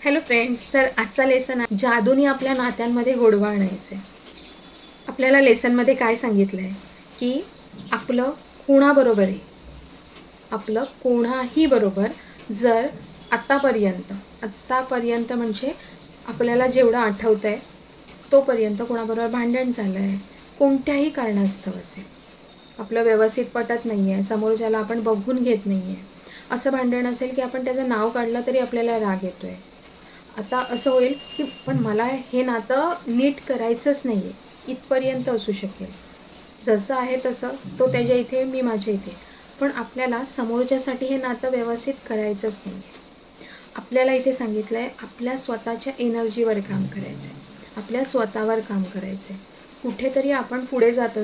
Hello friends तर आजचा lesson आहे जादूने आपल्या नात्यांमध्ये गोडवा आणायचं. आहे आपल्याला लेसनमध्ये काय सांगितलं आहे की आपलं कोणाबरोबर आहे? आपलं कोणाही बरोबर जर आत्तापर्यंत आत्तापर्यंत म्हणजे आपल्याला जेवढं आठवतं आहे तोपर्यंत कोणाबरोबर भांडण झालं आहे कोणत्याही कारणास्तव असेल. आपलं व्यवस्थित पटत नाही आहे समोरच्याला आपण बघून घेत नाही आहे असं भांडण असेल की आपण त्याचं नाव काढलं तरी आपल्याला राग येतो आहे आता असं होईल की पण मला हे नातं नीट करायचंच नाही आहे इथपर्यंत असू शकेल. जसं आहे तसं तो त्याच्या इथे मी माझ्या इथे. पण आपल्याला समोरच्यासाठी हे नातं व्यवस्थित करायचंच नाही आहे आपल्याला इथे सांगितलं आहे आपल्या स्वतःच्या एनर्जीवर काम करायचं आहे आपल्या स्वतःवर काम करायचं आहे कुठेतरी आपण पुढे जातो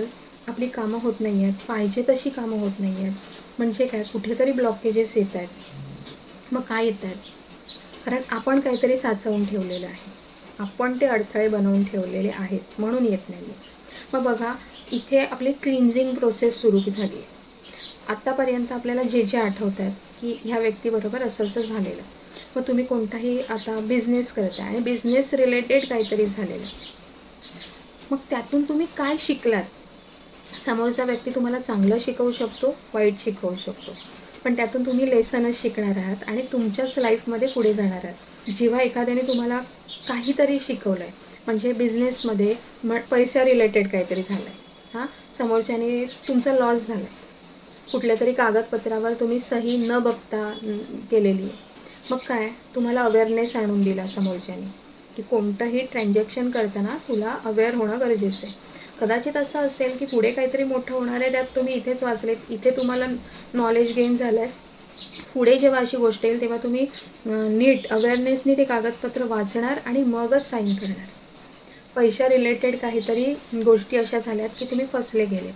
आपली कामं होत नाही आहेत पाहिजे तशी कामं होत नाही आहेत म्हणजे काय? कुठेतरी ब्लॉकेजेस येत आहेत मग काय येत आहेत कारण आपण काहीतरी साचवून ठेवलेलं आहे. आपण ते अडथळे बनवून ठेवलेले आहेत म्हणून येत नाही मग बघा इथे आपली क्लिन्झिंग प्रोसेस सुरू झाली आहे. आत्तापर्यंत आपल्याला जे जे आठवत आहेत की ह्या व्यक्तीबरोबर असं असं झालेलं. मग तुम्ही कोणताही आता बिझनेस आहे आणि बिझनेस रिलेटेड काहीतरी झालेलं. मग त्यातून तुम्ही काय शिकलात? समोरचा व्यक्ती तुम्हाला चांगलं शिकवू शकतो वाईट शिकवू शकतो. पण त्यातून तुम्ही लेसनच शिकणार आहात आणि तुमच्याच लाईफमध्ये पुढे जाणार आहात. जेव्हा एखाद्याने तुम्हाला काहीतरी शिकवलं आहे म्हणजे बिझनेसमध्ये म पैसा रिलेटेड काहीतरी झालं आहे हां? समोरच्याने तुमचा लॉस झाला आहे कुठल्या तरी कागदपत्रावर तुम्ही सही न बघता केलेली आहे. मग काय? तुम्हाला अवेअरनेस आणून दिला समोरच्याने की कोणतंही ट्रान्झॅक्शन करताना तुला अवेअर होणं गरजेचं आहे. कदाचित असं असेल की पुढे काहीतरी मोठं होणार आहे त्यात तुम्ही इथेच वाचलेत. इथे तुम्हाला नॉलेज गेन झालं आहे पुढे जेव्हा अशी गोष्ट येईल तेव्हा तुम्ही नीट अवेअरनेसने ते कागदपत्र वाचणार आणि मगच साईन करणार. पैशा रिलेटेड काहीतरी गोष्टी अशा झाल्यात की तुम्ही फसले गेले.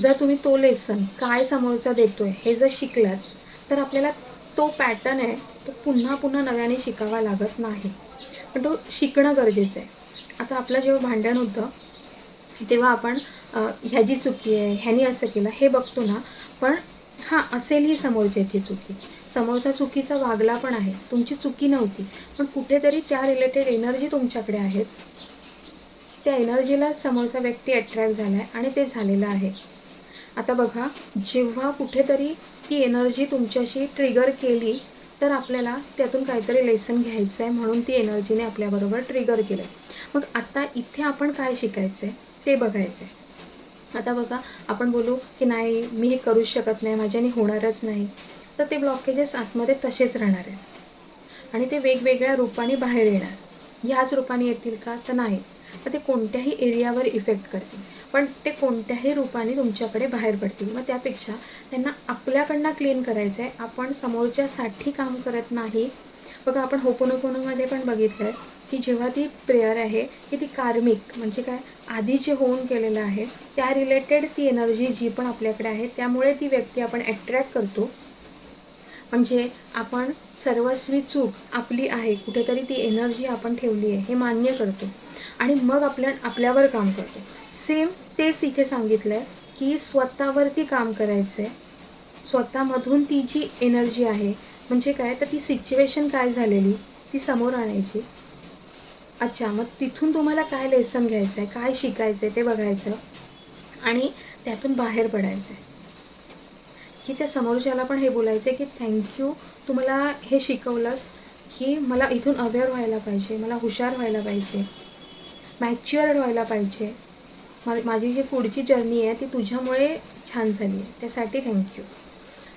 जर तुम्ही तो लेसन काय समोरचा देतोय हे जर शिकलात तर आपल्याला तो पॅटर्न आहे तो पुन्हा पुन्हा नव्याने शिकावा लागत नाही. पण तो शिकणं गरजेचं आहे. आता आपलं जेव्हा भांडण होतं तेव्हा आपण ह्याची चुकी आहे ह्यानी असं केलं हे बघतो ना पण हां असेल ही समोरच्याची चुकी. समोरचा चुकीचा वागला पण आहे. तुमची चुकी नव्हती. पण कुठेतरी त्या रिलेटेड एनर्जी तुमच्याकडे आहेत. त्या एनर्जीला समोरचा व्यक्ती अट्रॅक्ट झाला आहे आणि ते झालेलं आहे. आता बघा जेव्हा कुठेतरी ती एनर्जी तुमच्याशी ट्रिगर केली तर आपल्याला त्यातून काहीतरी लेसन घ्यायचं आहे म्हणून ती एनर्जीने आपल्याबरोबर ट्रिगर केलं मग आता इथे आपण काय शिकायचं आहे ते बघायचं आहे आता बघा आपण बोलू की नाही मी हे करूच शकत नाही माझ्याने होणारच नाही. तर ते ब्लॉकेजेस आतमध्ये तसेच राहणार आहेत. आणि ते वेगवेगळ्या रूपाने बाहेर येणार. ह्याच रूपाने येतील का? तर नाही. तर ते कोणत्याही एरियावर इफेक्ट करतील. पण ते कोणत्याही रूपाने तुमच्याकडे बाहेर पडतील. मग त्यापेक्षा त्यांना आपल्याकडनं क्लीन करायचं आहे आपण समोरच्यासाठी काम करत नाही. बघा आपण होपोनोपोनोमध्ये पण बघितलं आहे की जेव्हा ती प्रेयर आहे की ती कार्मिक म्हणजे काय आधी जे होऊन केलेलं आहे त्या रिलेटेड ती एनर्जी जी पण आपल्याकडे आहे त्यामुळे ती व्यक्ती आपण ॲट्रॅक्ट करतो. म्हणजे आपण सर्वस्वी चूक आपली आहे कुठेतरी ती एनर्जी आपण ठेवली आहे हे मान्य करतो. आणि मग आपल्या आपल्यावर काम करतो. सेम तेच इथे सांगितलं आहे की स्वतःवरती काम करायचं आहे स्वतःमधून ती जी एनर्जी आहे म्हणजे काय? तर ती सिच्युएशन काय झालेली? ती समोर आणायची. अच्छा मग तिथून तुम्हाला काय लेसन घ्यायचं आहे काय शिकायचं आहे ते बघायचं आणि त्यातून बाहेर पडायचं आहे की त्या समोरच्याला पण हे बोलायचं आहे की थँक्यू तू मला हे शिकवलंस की मला इथून अवेअर व्हायला पाहिजे मला हुशार व्हायला पाहिजे मॅच्युअर्ड व्हायला पाहिजे. मा- माझी जी पुढची जर्नी आहे ती तुझ्यामुळे छान झाली आहे. त्यासाठी थँक्यू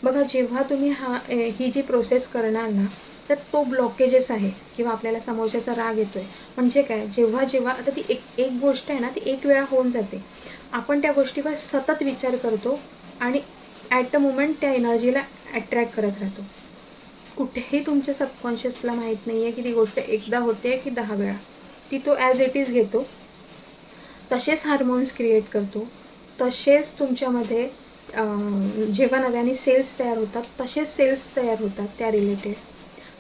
बघा जेव्हा तुम्ही हा ए, ही जी प्रोसेस करणार ना तर तो ब्लॉकेजेस आहे किंवा आपल्याला समोरच्याचा राग येतो आहे म्हणजे काय? जेव्हा जेव्हा आता ती एक एक गोष्ट आहे ना ती एक वेळा होऊन जाते. आपण त्या गोष्टीवर सतत विचार करतो आणि ॲट अ मुमेंट त्या एनर्जीला अट्रॅक्ट करत राहतो. कुठेही तुमच्या सबकॉन्शियसला माहीत नाही आहे की ती गोष्ट एकदा होते की दहा वेळा. ती तो ॲज इट इज घेतो. तसेच हार्मोन्स क्रिएट करतो. तसेच तुमच्यामध्ये जेव्हा नव्याने सेल्स तयार होतात तसेच सेल्स तयार होतात त्या रिलेटेड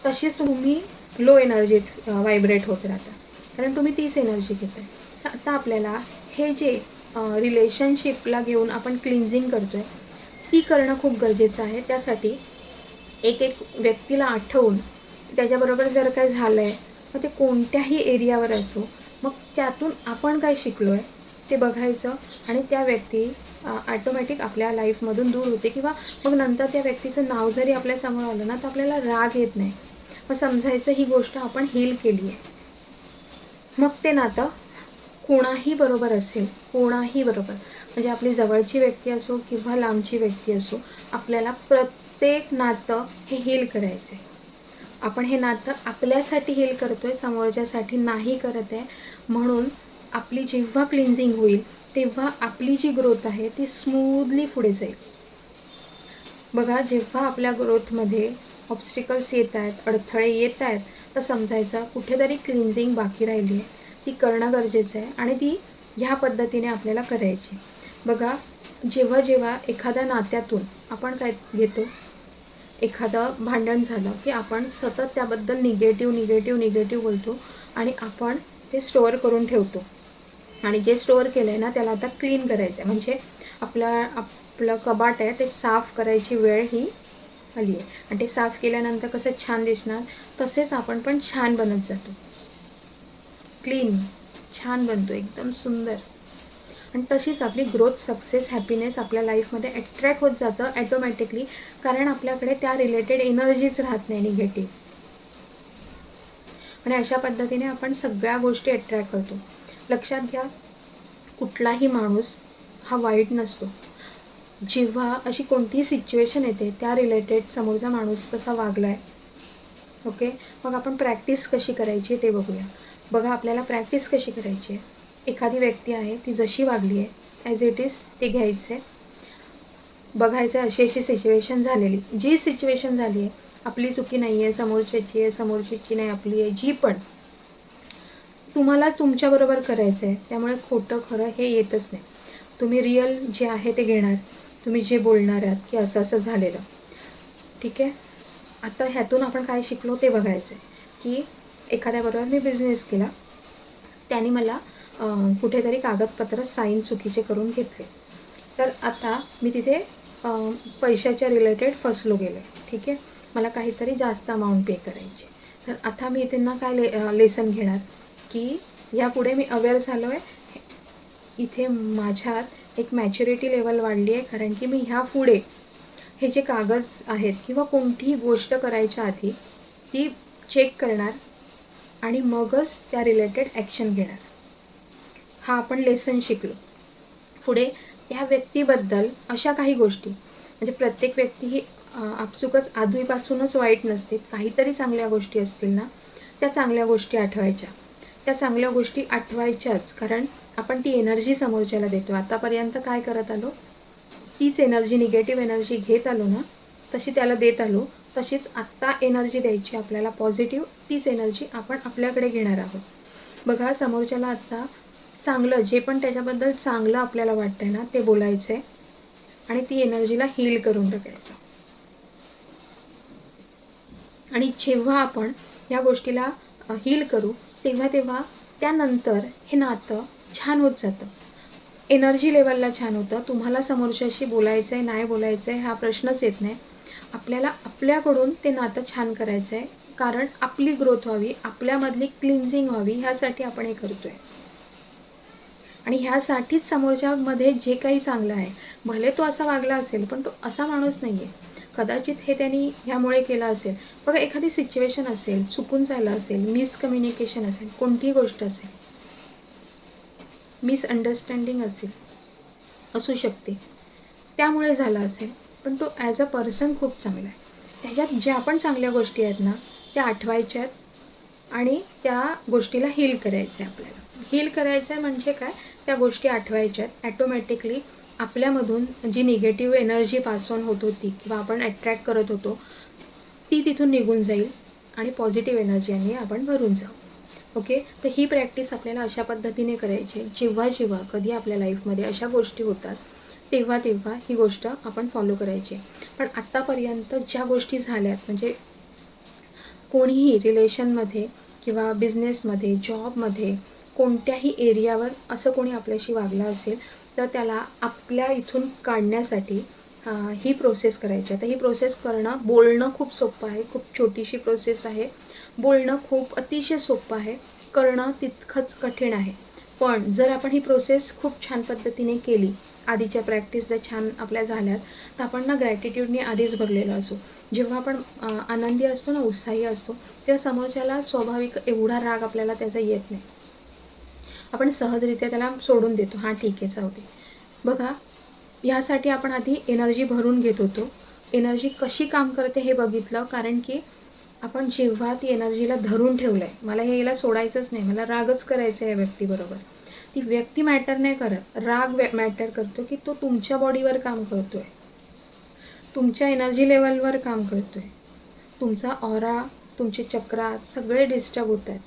तसेच तुम्ही लो एनर्जीत व्हायब्रेट होत राहता. कारण तुम्ही तीच एनर्जी घेताय. तर आता आपल्याला हे जे रिलेशनशिपला घेऊन आपण क्लिन्झिंग करतो आहे ती करणं खूप गरजेचं आहे. त्यासाठी एक एक व्यक्तीला आठवून त्याच्याबरोबर जर काय झालं आहे मग ते कोणत्याही एरियावर असो मग त्यातून आपण काय शिकलो आहे ते बघायचं आणि त्या व्यक्ती ॲटोमॅटिक आपल्या लाईफमधून दूर होते किंवा मग नंतर त्या व्यक्तीचं नाव जरी आपल्यासमोर आलं ना तर आपल्याला राग येत नाही. मग समजायचं ही गोष्ट आपण हील केली आहे. मग ते नातं कोणाही बरोबर असेल कोणाही बरोबर म्हणजे आपली जवळची व्यक्ती असो किंवा लांबची व्यक्ती असो आपल्याला प्रत्येक नातं हे हील करायचं आहे आपण हे नातं आपल्यासाठी हील करतो आहे समोरच्यासाठी नाही करत आहे म्हणून आपली जेव्हा क्लिन्झिंग होईल तेव्हा आपली जी ग्रोथ आहे ती स्मूदली पुढे जाईल. बघा जेव्हा आपल्या ग्रोथमध्ये ऑब्स्टिकल्स येत आहेत अडथळे येत आहेत तर समजायचं कुठेतरी क्लिन्झिंग बाकी राहिली आहे. ती करणं गरजेचं आहे आणि ती ह्या पद्धतीने आपल्याला करायची. बघा जेव्हा जेव्हा एखाद्या नात्यातून आपण काय घेतो? एखादं भांडण झालं की आपण सतत त्याबद्दल निगेटिव्ह निगेटिव्ह निगेटिव्ह बोलतो आणि आपण ते स्टोअर करून ठेवतो. आणि जे स्टोअर केलं आहे ना त्याला आता क्लीन करायचं आहे म्हणजे आपला आपलं कबाट आहे ते साफ करायची वेळ ही आली आहे. आणि ते साफ केल्यानंतर कसं छान दिसणार तसेच आपण पण छान बनत जातो. क्लीन छान बनतो एकदम सुंदर. आणि तशीच आपली ग्रोथ सक्सेस हॅपीनेस आपल्या लाईफमध्ये अट्रॅक्ट होत जातं ॲटोमॅटिकली कारण आपल्याकडे त्या रिलेटेड एनर्जीच राहत नाही निगेटिव्ह. आणि अशा पद्धतीने आपण सगळ्या गोष्टी अट्रॅक्ट करतो. लक्षात घ्या कुठलाही माणूस हा वाईट नसतो. जेव्हा अशी कोणतीही सिच्युएशन येते त्या रिलेटेड समोरचा माणूस तसा वागला आहे ओके मग आपण प्रॅक्टिस कशी करायची ते बघूया. बघा आपल्याला प्रॅक्टिस कशी करायची आहे? एखादी व्यक्ती आहे ती जशी वागली आहे ॲज इट इज ते घ्यायचं आहे बघायचं आहे अशी अशी सिच्युएशन झालेली. जी सिच्युएशन झाली आहे आपली चुकी नाही आहे समोरच्याची आहे समोरच्याची नाही आपली आहे जी पण. तुम्हाला तुमच्याबरोबर करायचं आहे त्यामुळे खोटं खरं हे येतच नाही. तुम्ही रिअल जे आहे ते घेणार तुम्ही जे बोलणार आहात की असं असं झालेलं. ठीक आहे? आता ह्यातून आपण काय शिकलो ते बघायचं आहे की एखाद्याबरोबर मी बिझनेस केला त्याने मला कुठेतरी कागदपत्र साईन चुकीचे करून घेतले. तर आता मी तिथे पैशाच्या रिलेटेड फसलो गेले ठीक आहे? मला काहीतरी जास्त अमाऊंट पे करायची तर आता मी त्यांना काय ले लेसन घेणार? की यापुढे मी अवेअर झालो आहे इथे माझ्यात एक मॅच्युरिटी लेवल वाढली आहे कारण की मी ह्या पुढे हे जे कागद आहेत किंवा कोणतीही गोष्ट करायच्या आधी ती चेक करणार आणि मगच त्या रिलेटेड ॲक्शन घेणार. हा आपण लेसन शिकलो. पुढे त्या व्यक्तीबद्दल अशा काही गोष्टी. म्हणजे प्रत्येक व्यक्ती ही आपसुकच आधीपासूनच वाईट नसते. काहीतरी चांगल्या गोष्टी असतील ना त्या चांगल्या गोष्टी आठवायच्या. त्या चांगल्या गोष्टी आठवायच्याच. कारण आपण ती एनर्जी समोरच्याला देतो. आतापर्यंत काय करत आलो? तीच एनर्जी निगेटिव्ह एनर्जी घेत आलो ना तशी त्याला देत आलो. तशीच आत्ता एनर्जी द्यायची आपल्याला. पॉझिटिव्ह तीच एनर्जी आपण आपल्याकडे घेणार आहोत. बघा समोरच्याला आत्ता चांगलं जे पण त्याच्याबद्दल चांगलं आपल्याला वाटतंय ना ते बोलायचं आहे आणि ती एनर्जीला हील करून टाकायचं. आणि जेव्हा आपण या गोष्टीला हील करू तेव्हा तेव्हा त्यानंतर हे नातं छान होत जातं. एनर्जी लेवलला छान होतं. तुम्हाला समोरच्याशी बोलायचं आहे नाही बोलायचं आहे हा प्रश्नच येत नाही. आपल्याला आपल्याकडून ते नातं छान करायचं आहे कारण आपली ग्रोथ व्हावी आपल्यामधली क्लिन्झिंग व्हावी ह्यासाठी आपण हे करतो आहे आणि ह्यासाठीच समोरच्यामध्ये जे काही चांगलं आहे भले तो असा वागला असेल पण तो असा माणूस नाही आहे कदाचित हे त्यांनी ह्यामुळे केलं असेल. बघा एखादी सिच्युएशन असेल चुकून झालं असेल मिसकम्युनिकेशन असेल कोणतीही गोष्ट असेल मिसअंडरस्टँडिंग असेल असू शकते. त्यामुळे झालं असेल पण तो ॲज अ पर्सन खूप चांगला आहे. त्याच्यात ज्या पण चांगल्या गोष्टी आहेत ना त्या आठवायच्या आहेत आणि त्या गोष्टीला हील करायचं आहे आपल्याला. हील करायचं आहे म्हणजे काय? त्या गोष्टी आठवायच्या आहेत ॲटोमॅटिकली आपल्यामधून जी निगेटिव्ह एनर्जी पास ऑन होत होती किंवा आपण अट्रॅक्ट करत होतो ती तिथून निघून जाईल आणि पॉझिटिव्ह एनर्जीने आपण भरून जाऊ. ओके तर ही प्रॅक्टिस आपल्याला अशा पद्धतीने करायची जेव्हा जेव्हा कधी आपल्या लाईफमध्ये अशा गोष्टी होतात तेव्हा तेव्हा ही गोष्ट आपण फॉलो करायची. आहे पण आत्तापर्यंत ज्या गोष्टी झाल्यात म्हणजे कोणीही रिलेशनमध्ये किंवा बिझनेसमध्ये जॉबमध्ये कोणत्याही एरियावर असं कोणी आपल्याशी वागलं असेल तर त्याला आपल्या इथून काढण्यासाठी ही प्रोसेस करायची. आता ही प्रोसेस करणं बोलणं खूप सोपं आहे. खूप छोटीशी प्रोसेस आहे. बोलणं खूप अतिशय सोपं आहे. करणं तितकंच कठीण आहे. पण जर आपण ही प्रोसेस खूप छान पद्धतीने केली आधीच्या प्रॅक्टिस जर छान आपल्या झाल्यात तर आपण ना ग्रॅटिट्यूडने आधीच भरलेलो असू. जेव्हा आपण आनंदी असतो ना उत्साही असतो तेव्हा समोरच्याला स्वाभाविक एवढा राग आपल्याला त्याचा येत नाही. आपण सहजरित्या त्याला सोडून देतो. हां ठीक आहे जाऊ दे. बघा ह्यासाठी आपण आधी एनर्जी भरून घेत होतो. एनर्जी कशी काम करते हे बघितलं कारण की आपण जेव्हा ती एनर्जीला धरून ठेवलं आहे मला हे याला सोडायचंच नाही मला रागच करायचं आहे या व्यक्तीबरोबर. ती व्यक्ती मॅटर नाही करत. राग मॅटर करतो की तो तुमच्या बॉडीवर काम करतो आहे तुमच्या एनर्जी लेवलवर काम करतो आहे तुमचा ऑरा तुमचे चक्रा सगळे डिस्टर्ब होत आहेत.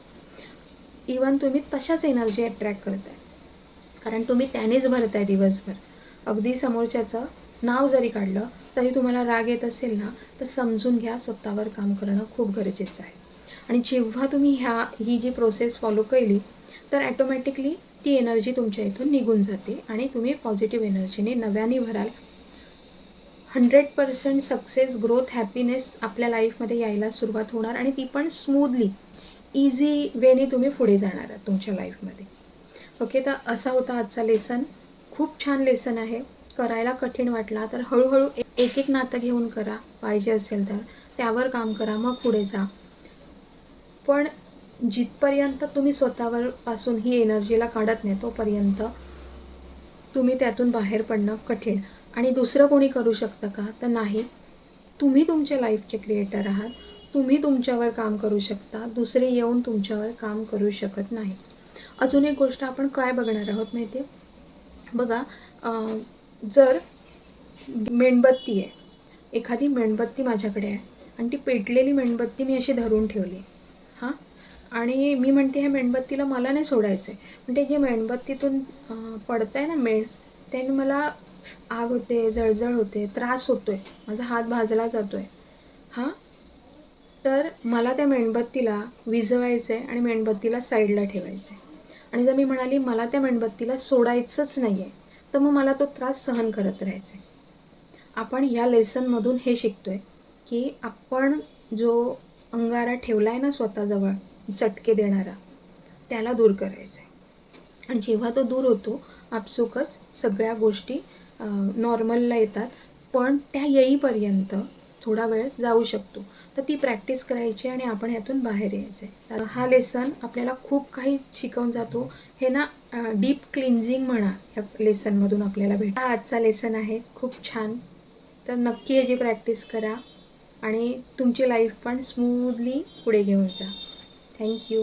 इवन तुम्ही तशाच एनर्जी अट्रॅक्ट करताय. कारण तुम्ही त्यानेच भरताय दिवसभर. अगदी समोरच्याचं नाव जरी काढलं तरी तुम्हाला राग येत असेल ना तर समजून घ्या स्वतःवर काम करणं खूप गरजेचं आहे. आणि जेव्हा तुम्ही ह्या ही जी प्रोसेस फॉलो केली तर ॲटोमॅटिकली ती एनर्जी तुमच्या इथून निघून जाते आणि तुम्ही पॉझिटिव्ह एनर्जीने नव्याने भराल. Hundred percent success growth happiness आपल्या लाईफमध्ये यायला सुरुवात होणार आणि ती पण स्मूदली इझी वेने तुम्ही पुढे जाणार आहात तुमच्या लाईफमध्ये ओके तर असा होता आजचा लेसन खूप छान लेसन आहे. करायला कठीण वाटला तर हळूहळू एक एक नातं घेऊन करा. पाहिजे असेल तर त्यावर काम करा मग पुढे जा. पण जिथपर्यंत तुम्ही स्वतःवर पासून ही एनर्जीला काढत नाही तोपर्यंत तुम्ही त्यातून बाहेर पडणं कठीण. आणि दुसरं कोणी करू शकतं का? तर नाही. तुम्ही तुमच्या लाईफचे क्रिएटर आहात. तुम्ही तुमच्यावर काम करू शकता दुसरे येऊन तुमच्यावर काम करू शकत नाही. अजून एक गोष्ट आपण काय बघणार आहोत माहिती आहे? बघा जर मेणबत्ती आहे एखादी मेणबत्ती माझ्याकडे आहे आणि ती पेटलेली मेणबत्ती मी अशी धरून ठेवली हां? आणि मी म्हणते ह्या मेणबत्तीला मला नाही सोडायचं आहे. म्हणजे जे मेणबत्तीतून पडतं आहे ना मेण त्याने मला आग होते जळजळ होते त्रास होतो आहे माझा हात भाजला जातो आहे हां? तर मला त्या मेणबत्तीला विझवायचं आहे आणि मेणबत्तीला साईडला ठेवायचं आहे आणि जर मी म्हणाली मला त्या मेणबत्तीला सोडायचंच नाही आहे तर मग मला तो त्रास सहन करत राहायचा आहे आपण या लेसनमधून हे शिकतो आहे की आपण जो अंगारा ठेवला आहे ना स्वतःजवळ चटके देणारा त्याला दूर करायचा आहे आणि जेव्हा तो दूर होतो आपसुकच सगळ्या गोष्टी नॉर्मलला येतात पण त्या येईपर्यंत थोडा वेळ जाऊ शकतो. तर ती प्रॅक्टिस करायची आणि आपण ह्यातून बाहेर यायचं. आहे हा लेसन आपल्याला खूप काही शिकवून जातो. हे ना डीप क्लिन्झिंग म्हणा ह्या लेसनमधून आपल्याला भेट हा आजचा लेसन आहे. खूप छान. तर नक्की ह्याची प्रॅक्टिस करा आणि तुमची लाईफ पण स्मूदली पुढे घेऊन जा. थँक्यू